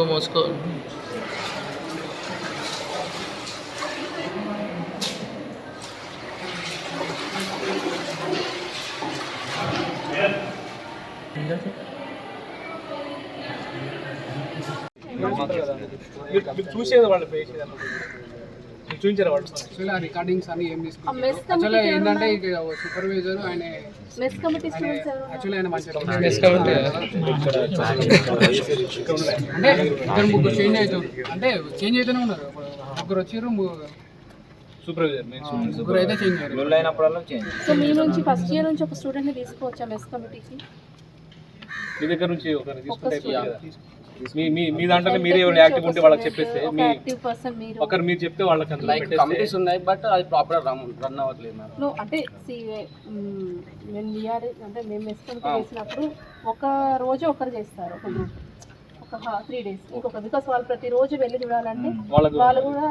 ఎక్కువ మోసుకో. మీరు చూసేది వాళ్ళు పేసేది చూపించారు వాళ్ళు యాక్చువల్లీ ఆ రికార్డింగ్స్ అన్ని ఏం తీసుకుంటారు? ఏంటంటే ఇక సూపర్వైజర్ ఆయన మెస్ కమిటీ స్టూడెంట్స్ ఎవరు యాక్చువల్లీ ఆయన కమిటీ. అంటే ఇద్దరు ముగ్గురు చేంజ్ అవుతారు అంటే చేంజ్ అవుతూనే ఉన్నారు. ముగ్గురు వచ్చారు సూపర్వైజర్ ముగ్గురు అయితే చేంజ్ అయ్యారు. సో మీ నుంచి ఫస్ట్ ఇయర్ నుంచి ఒక స్టూడెంట్ని తీసుకోవచ్చా మెస్ కమిటీకి? మీ దగ్గర నుంచి ఒకరిని తీసుకుంటే. మీ మీ మీ దాంట్లో మీరే ఎవరైనా యాక్టివ్ ఉంటే వాళ్ళకి చెప్పేస్తే ఒక మీ యాక్టివ్ పర్సన్ మీరు. ఒకరు మీరు చెప్తే వాళ్ళకి అందులో లైక్ కమిటీస్ ఉన్నాయి బట్ అది ప్రాపర్ రన్ రన్ అవ్వట్లేదు మేడం. No, అంటే మేము వీఆర్ అంటే మేము కమిటీ చేసినప్పుడు ఒక రోజు ఒకరు చేస్తారు ఒక గ్రూప్ ఒక త్రీ డేస్ ఇంకొక బికాస్ వాళ్ళు ప్రతిరోజు వెళ్ళి చూడాలంటే వాళ్ళకు వాళ్ళు కూడా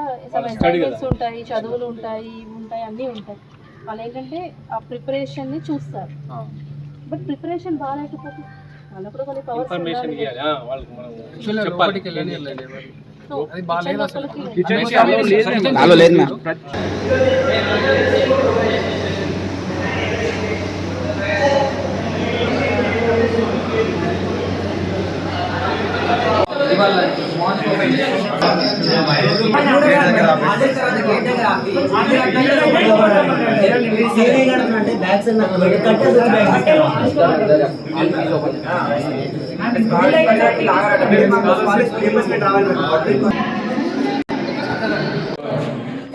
ఉంటాయి చదువులు ఉంటాయి ఉంటాయి అన్నీ ఉంటాయి. వాళ్ళు ఏంటంటే ఆ ప్రిపరేషన్ని చూస్తారు. బట్ ప్రిపరేషన్ బాగాలేకపోతే ఇన్ఫర్మేషన్ ఇవ్వాలి వాళ్ళకి మనం చెప్పాలి. అది బాగాలేదు అసలు. లేదు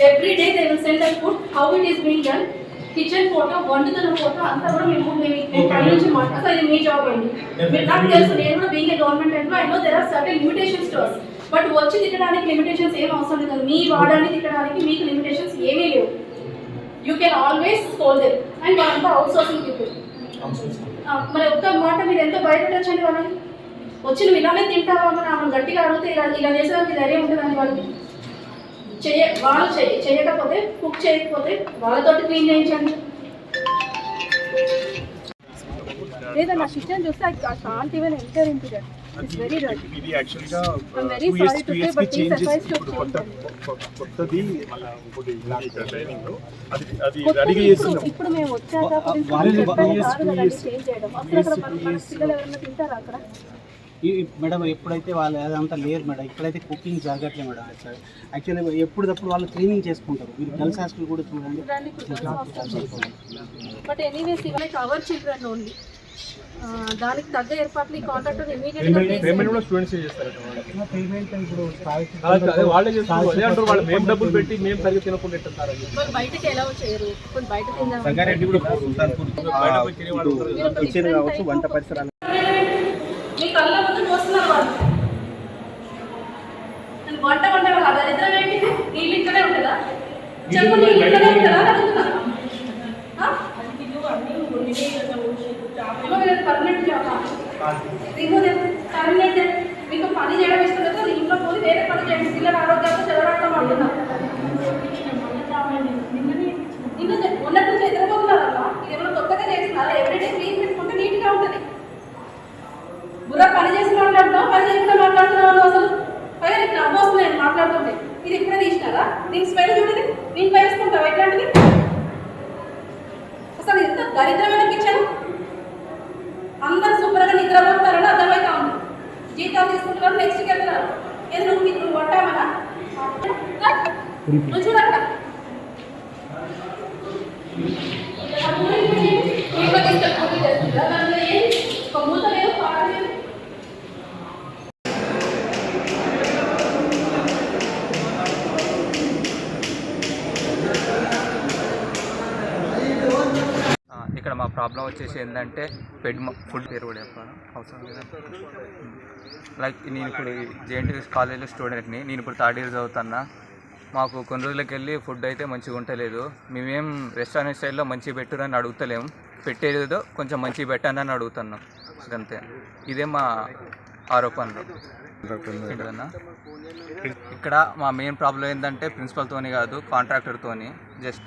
every day they will send us food how it is being done kitchen photo వండుతున్న photo అంతా కూడా మేము మేము పై నుంచి మాట్లాడతాం ఇది మీ జాబ్ అండి. మీరు నాకు తెలుసు నేను కూడా being a government employee I know there are certain limitations to us but వచ్చి తిట్టడానికి లిమిటేషన్స్ ఏం అవసరం లేదు. మీ వాడాన్ని తిట్టడానికి మీకు లిమిటేషన్స్ ఏమీ లేవు. You can always hold them and వాళ్ళంతా అవుట్ సోర్సింగ్ పీపుల్ మరి ఒక్క మాట మీరు ఎంతో భయపెట్టచ్చండి వాళ్ళని? వచ్చి నువ్వు ఇలానే తింటావా? ఆమె గట్టిగా అడిగితే ఇలా ఇలా చేసేదానికి ధైర్యం ఉంటుందండి వాళ్ళకి? చెయ్య వాళ్ళు చెయ్య చేయకపోతే కుక్ చేయకపోతే వాళ్ళతోటి క్లీన్ చేయించండి. లేదా నా కిచెన్ చూస్తే కాంట్ ఈవెన్ ఎంటర్ ఇంటు ఇది యాక్చువల్గా కొత్తది ఇంకోటి ట్రైనింగ్ అది అది చేస్తున్నాం. ఇప్పుడు మేము వచ్చాక మేడం ఎప్పుడైతే వాళ్ళు అదంతా లేరు మేడం ఇప్పుడైతే కుకింగ్ జరగట్లేదు మేడం యాక్చువల్ యాక్చువల్లీ ఎప్పుడప్పుడు వాళ్ళు క్లీనింగ్ చేసుకుంటారు. మీరు గర్ల్స్ హాస్టల్ కూడా చూడండి. బట్ ఎనీవేస్ ఇవన్నీ కవర్ చిల్డ్రన్ ఓన్లీ దానికి తగ్గ ఏర్పాట్లు ఈ కాంట్రాక్టర్ ఇమీడియట్గా పేమెంట్ కూడా స్టూడెంట్స్ చేస్తారు పేమెంట్ ఇప్పుడు వాళ్ళే చేస్తారు అదే అంటారు వాళ్ళు మేము డబ్బులు పెట్టి మేము సరిగ్గా తినకుండా ఎట్టుంటారు మరి బయటకి ఎలా వచ్చారు కొన్ని బయట తిందాం సంగారెడ్డి కూడా సుల్తాన్పూర్ బయట పోయి తినేవాళ్ళు ఉంటారు కిచెన్ కావచ్చు వంట పరిసరాలు. వంట వంట వాళ్ళ దరిద్రం ఏంటి నీళ్ళు ఇక్కడే ఉంటుందా? చెప్పు నీళ్ళు ఇక్కడే ఉంటుందా? అడుగుతున్నా పర్మనెంట్ పర్మనెంట్ మీకు పని చేయడం ఇష్టం లేదు అది ఇంట్లో పోయి వేరే పని చేయండి. పిల్లల ఆరోగ్యాలతో చదవడం అంటున్నారు నిన్న ఉన్నట్టు నుంచి ఎదురుపోతున్నారమ్మా ఇది ఏమైనా కొత్తగా చేస్తున్నారా? ఎవ్రీడే క్లీన్ పెట్టుకుంటే నీట్గా ఉంటుంది. బుర్ర పని చేసి మాట్లాడుతున్నావు? పని చేయకుండా మాట్లాడుతున్నావు అసలు? పైగా నీకు నవ్వు వస్తుంది నేను మాట్లాడుతుంటే. ఇది ఇప్పుడే తీసినారా దీని స్మెల్ చూడది? దీంట్లో వేసుకుంటావు ఎట్లాంటిది? అసలు ఇంత దరిద్రమైన కిచెన్ అందరు సూపర్గా నిద్రపోతున్నారని అర్థమవుతా ఉంది. జీతాలు తీసుకుంటున్నారు నెక్స్ట్కి వెళ్తున్నారు. ఏది నువ్వు నువ్వు వంటామనా నువ్వు చూడక్క. ఒక మూత లేదు పాట లేదు ఆ, ఇక్కడ మా ప్రాబ్లం వచ్చేసి ఏంటంటే ఫెడ్ ఫుడ్ పేరు కూడా చెప్పాను అవసరం లేదా? లైక్ నేను ఇప్పుడు జేఎన్టీ కాలేజ్లో స్టూడెంట్ని నేను ఇప్పుడు థర్డ్ ఇయర్ చదువుతున్నా. మాకు కొన్ని రోజులకి వెళ్ళి ఫుడ్ అయితే మంచిగా ఉంటలేదు మేమేం రెస్టారెంట్ స్టైల్లో మంచిగా పెట్టురని అడుగుతలేము పెట్టేదో కొంచెం మంచిగా పెట్టండి అని అడుగుతున్నాం. అంతే. ఇదే మా ఆరోపణలు. ఇక్కడ మా మెయిన్ ప్రాబ్లం ఏంటంటే ప్రిన్సిపల్తోని కాదు కాంట్రాక్టర్తోని జస్ట్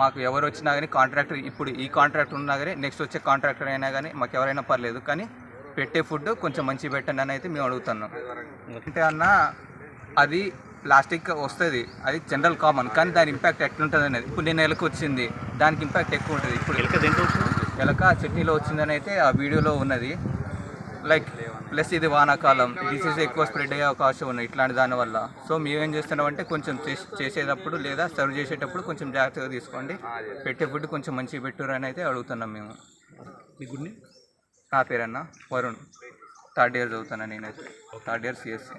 మాకు ఎవరు వచ్చినా కానీ కాంట్రాక్టర్ ఇప్పుడు ఈ కాంట్రాక్టర్ ఉన్నా కానీ నెక్స్ట్ వచ్చే కాంట్రాక్టర్ అయినా కానీ మాకు ఎవరైనా పర్లేదు. కానీ పెట్టే ఫుడ్ కొంచెం మంచి పెట్టండి అని అయితే మేము అడుగుతున్నాం. అంటే అన్న అది ప్లాస్టిక్ వస్తుంది. అది జనరల్ కామన్. కానీ దాని ఇంపాక్ట్ ఎట్లుంటుంది అనేది. ఇప్పుడు నేను ఎలక వచ్చింది. దానికి ఇంపాక్ట్ ఎక్కువ ఉంటుంది. ఇప్పుడు ఎలక చట్నీలో వచ్చిందని అయితే ఆ వీడియోలో ఉన్నది. లైక్ ప్లస్ ఇది వానాకాలం. డిసీజ్ ఎక్కువ స్ప్రెడ్ అయ్యే అవకాశం ఉన్నాయి. ఇట్లాంటి దానివల్ల సో మేమేం చేస్తున్నాం అంటే కొంచెం చేస్- చేసేటప్పుడు లేదా సర్వ్ చేసేటప్పుడు కొంచెం జాగ్రత్తగా తీసుకోండి. పెట్టే ఫుడ్ కొంచెం మంచిగా పెట్టురు అని అయితే అడుగుతున్నాం మేము. నా పేరన్న వరుణ్. థర్డ్ ఇయర్ చదువుతాను నేనైతే. Third year CSC